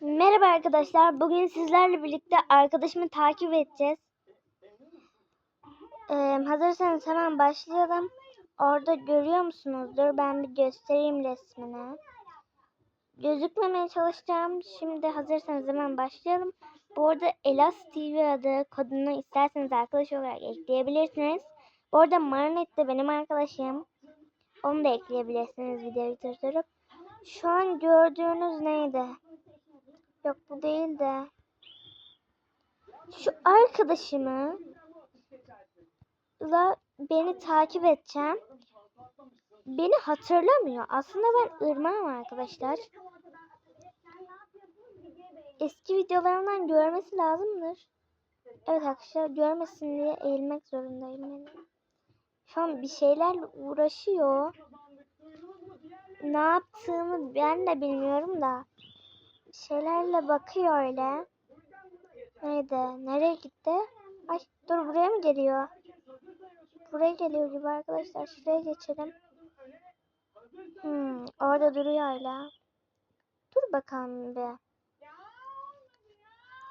Merhaba arkadaşlar. Bugün sizlerle birlikte arkadaşımı takip edeceğiz. Ee, hazırsanız hemen başlayalım. Orada görüyor musunuzdur? Ben bir göstereyim resmini. Gözükmemeye çalışacağım. Şimdi hazırsanız hemen başlayalım. Bu arada Elas TV adı kodunu isterseniz arkadaş olarak ekleyebilirsiniz. Bu arada Marnet de benim arkadaşım. Onu da ekleyebilirsiniz videoyu durdurup. Şu an gördüğünüz neydi? Yok bu değil de. Şu arkadaşımı la beni takip edeceğim. Beni hatırlamıyor. Aslında ben Irmak'ım arkadaşlar. Eski videolarımdan görmesi lazımdır. Evet arkadaşlar görmesin diye eğilmek zorundayım. Yani. Şu an bir şeylerle uğraşıyor. Ne yaptığını ben de bilmiyorum da şeylerle bakıyor öyle. Neydi? Nereye gitti? Ay dur buraya mı geliyor? Buraya geliyor gibi arkadaşlar. Şuraya geçelim. Hmm, orada duruyor hala. Dur bakalım bir.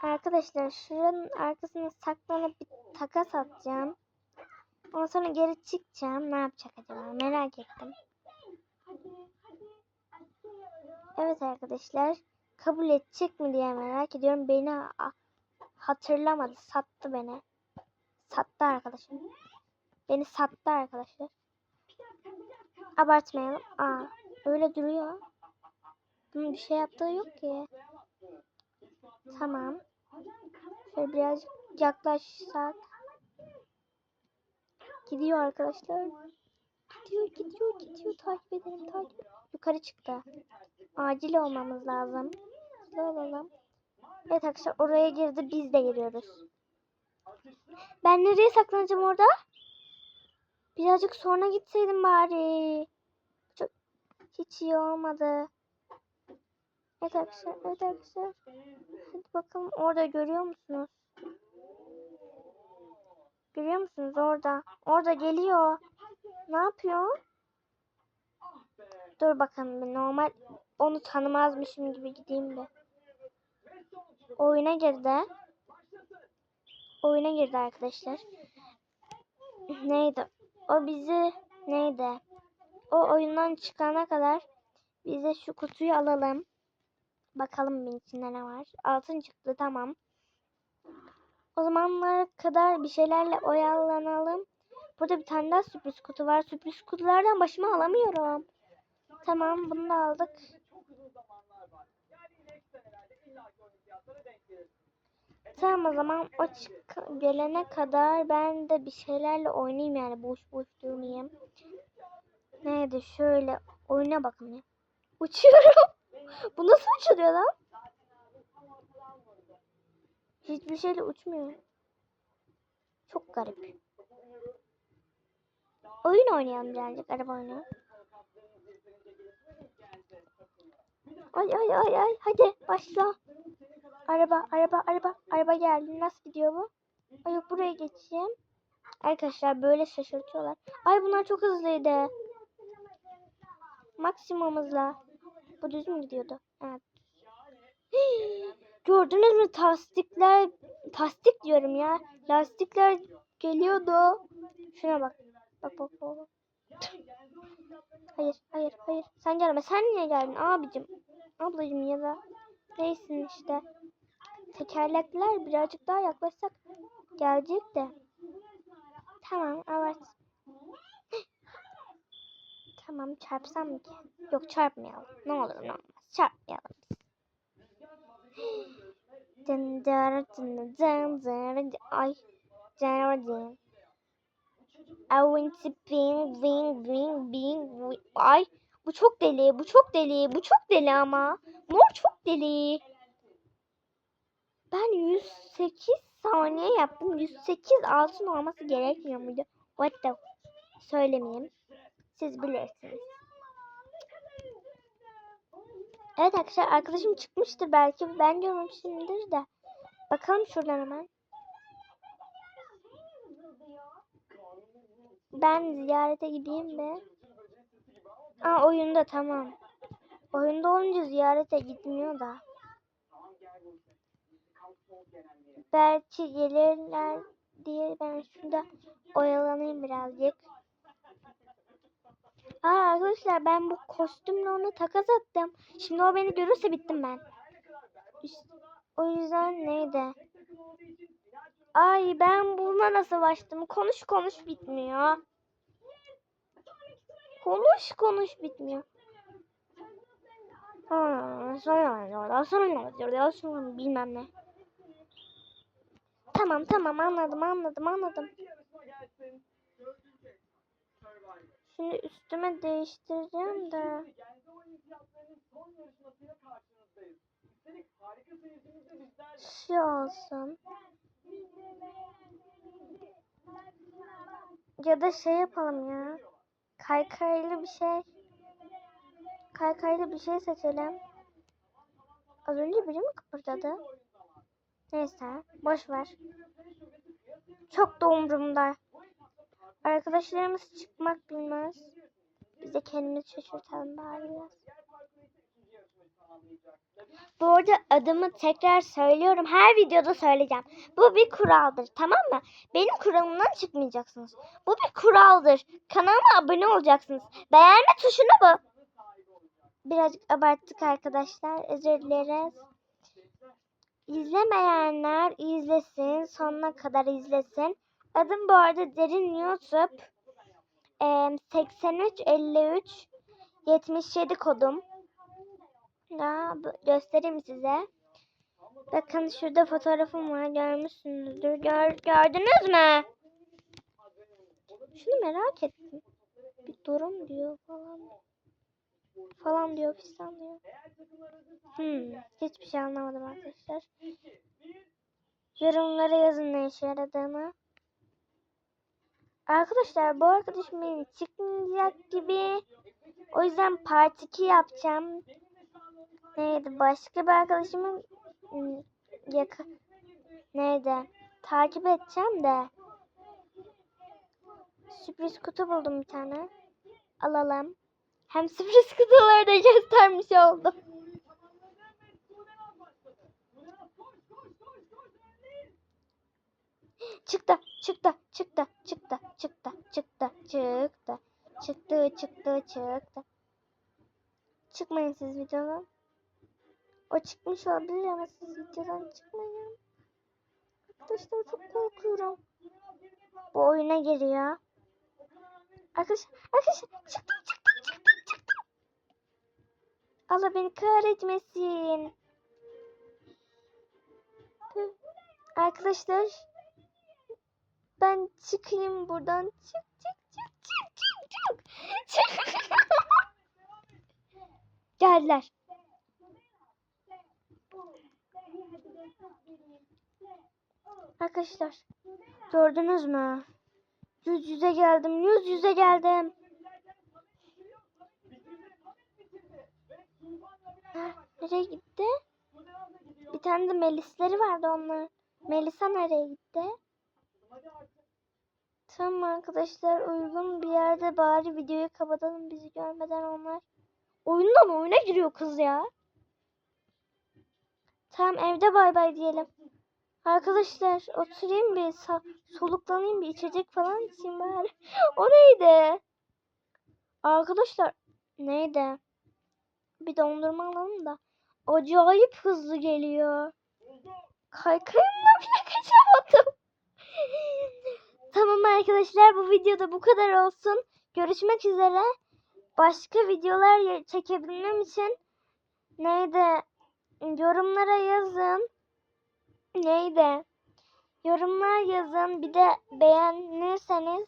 Arkadaşlar şuranın arkasına saklanıp bir takas atacağım. Ondan sonra geri çıkacağım. Ne yapacak acaba? Merak ettim. Evet arkadaşlar kabul edecek mi diye merak ediyorum. Beni hatırlamadı. Sattı beni. Sattı arkadaşım. Beni sattı arkadaşlar. Abartmayalım. Aa, öyle duruyor. Bunun bir şey yaptığı yok ki. Tamam. Şöyle birazcık yaklaşsak. Gidiyor arkadaşlar. Gidiyor, gidiyor, gidiyor. Takip edelim, takip. Yukarı çıktı. Acil olmamız lazım. Olalım. Evet arkadaşlar oraya girdi. Biz de giriyoruz. Ben nereye saklanacağım orada? Birazcık sonra gitseydim bari. Çok hiç iyi olmadı. Evet arkadaşlar, evet arkadaşlar. Hadi bakalım orada görüyor musunuz? Görüyor musunuz orada? Orada geliyor. Ne yapıyor? Dur bakalım bir normal onu tanımazmışım gibi gideyim de. Oyuna girdi. Oyuna girdi arkadaşlar. Neydi? O bizi neydi? O oyundan çıkana kadar bize şu kutuyu alalım. Bakalım bir içinde ne var. Altın çıktı tamam. O zamanlara kadar bir şeylerle oyalanalım. Burada bir tane daha sürpriz kutu var. Sürpriz kutulardan başıma alamıyorum. Tamam bunu da aldık. Tamam o zaman o gelene kadar ben de bir şeylerle oynayayım yani boş boş durmayayım. Neydi şöyle oyuna bakın ya. Uçuyorum. Bu nasıl uçuluyor lan? Hiçbir şeyle uçmuyor. Çok garip. Oyun oynayalım birazcık araba oyunu. Ay ay ay ay hadi başla. Araba araba araba araba geldi. Nasıl gidiyor bu? Ay yok buraya geçeyim. Arkadaşlar böyle şaşırtıyorlar. Ay bunlar çok hızlıydı. Maksimum hızla. Bu düz mü gidiyordu? Evet. Gördünüz mü tasdikler tasdik diyorum ya. Lastikler geliyordu. Şuna. Bak bak bak. bak. Hayır hayır hayır. Sen gelme. Sen niye geldin abicim? Ablacım ya da neysin işte. Tekerlekler birazcık daha yaklaşsak gelecek de. Tamam evet. tamam çarpsam mı ki? Yok çarpmayalım. Ne olur ne olmaz. Çarpmayalım. Dın dın dın dın dın Ay. Dın I want to bing bing bing bing. Ay bu çok deli. Bu çok deli. Bu çok deli ama. Mor çok deli. Ben 108 saniye yaptım. 108 altın olması gerekmiyor muydu? What the söylemeyeyim. Siz bilirsiniz. Evet arkadaşlar arkadaşım çıkmıştır belki. Ben görmemişimdir de. Bakalım şuradan hemen. Ben ziyarete gideyim de. Aa oyunda tamam. Oyunda olunca ziyarete gitmiyor da. Belki gelirler diye ben şurada oyalanayım birazcık. Aa arkadaşlar ben bu kostümle ona takas attım. Şimdi o beni görürse bittim ben. O yüzden neydi? Ay ben bununla nasıl savaştım? Konuş konuş bitmiyor. Konuş konuş bitmiyor. Ha, sonra sonra sonra bilmem ne. Tamam tamam anladım anladım anladım. Şimdi üstüme değiştireceğim de. Şey olsun. Ya da şey yapalım ya. Kaykaylı bir şey. Kaykaylı bir şey seçelim. Az önce biri mi kıpırdadı? Neyse boş ver. Çok da umurumda. Arkadaşlarımız çıkmak bilmez. Biz de kendimizi şaşırtalım bari biraz. Bu arada adımı tekrar söylüyorum. Her videoda söyleyeceğim. Bu bir kuraldır tamam mı? Benim kuralımdan çıkmayacaksınız. Bu bir kuraldır. Kanalıma abone olacaksınız. Beğenme tuşunu bu. Birazcık abarttık arkadaşlar. Özür dileriz. İzlemeyenler izlesin. Sonuna kadar izlesin. Adım bu arada Derin YouTube. Ee, 83 53 77 kodum. Bu- göstereyim size. Bakın şurada fotoğrafım var. Görmüşsünüzdür. Gör, gördünüz mü? Şunu merak ettim. Bir durum diyor falan. Falan diyor fistan diyor. Hmm, hiçbir şey anlamadım arkadaşlar. Yorumlara yazın ne işe yaradığını. Arkadaşlar bu arkadaşım benim çıkmayacak gibi. O yüzden part 2 yapacağım. Neydi? Başka bir arkadaşımın ım, yakın neydi? Takip edeceğim de. Sürpriz kutu buldum bir tane. Alalım. Hem sürpriz kutuları da göstermiş oldum. Çıktı, çıktı, çıktı, çıktı, çıktı, çıktı, çıktı, çıktı, çıktı, çıktı. Çıkmayın siz videodan. O çıkmış olabilir ama siz videodan çıkmayın. Arkadaşlar çok korkuyorum. Bu oyuna giriyor. Arkadaşlar, arkadaşlar çıktım, çıktım, çıktım, çıktım. Allah beni kahretmesin. Arkadaşlar ben çıkayım buradan. Çık çık çık çık çık. Çık. Geldiler. Arkadaşlar gördünüz mü? Yüz yüze geldim. Yüz yüze geldim. Ha, nereye gitti? Bir tane de Melisleri vardı onlar. Melisa nereye gitti? Tamam arkadaşlar uygun bir yerde bari videoyu kapatalım bizi görmeden onlar. Oyundan oyuna giriyor kız ya. Tamam evde bay bay diyelim. Arkadaşlar oturayım bir soluklanayım bir içecek falan içeyim bari. o neydi? Arkadaşlar neydi? Bir dondurma alalım da. Acayip hızlı geliyor. Kaykayımla bile kaçamadım. tamam arkadaşlar bu videoda bu kadar olsun. Görüşmek üzere. Başka videolar çekebilmem için neydi? Yorumlara yazın. Neydi? Yorumlar yazın. Bir de beğenirseniz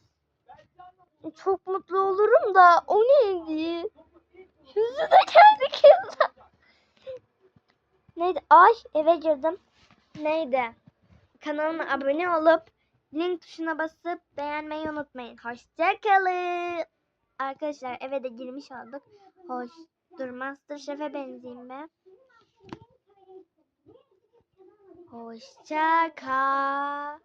çok mutlu olurum da o neydi? Yüzü de geldi kızım. Neydi? Ay eve girdim. Neydi? Kanalıma abone olup link tuşuna basıp beğenmeyi unutmayın. Hoşçakalın. Arkadaşlar eve de girmiş olduk. Hoş. Dur Masterchef'e benzeyeyim be. Hoşça kalın.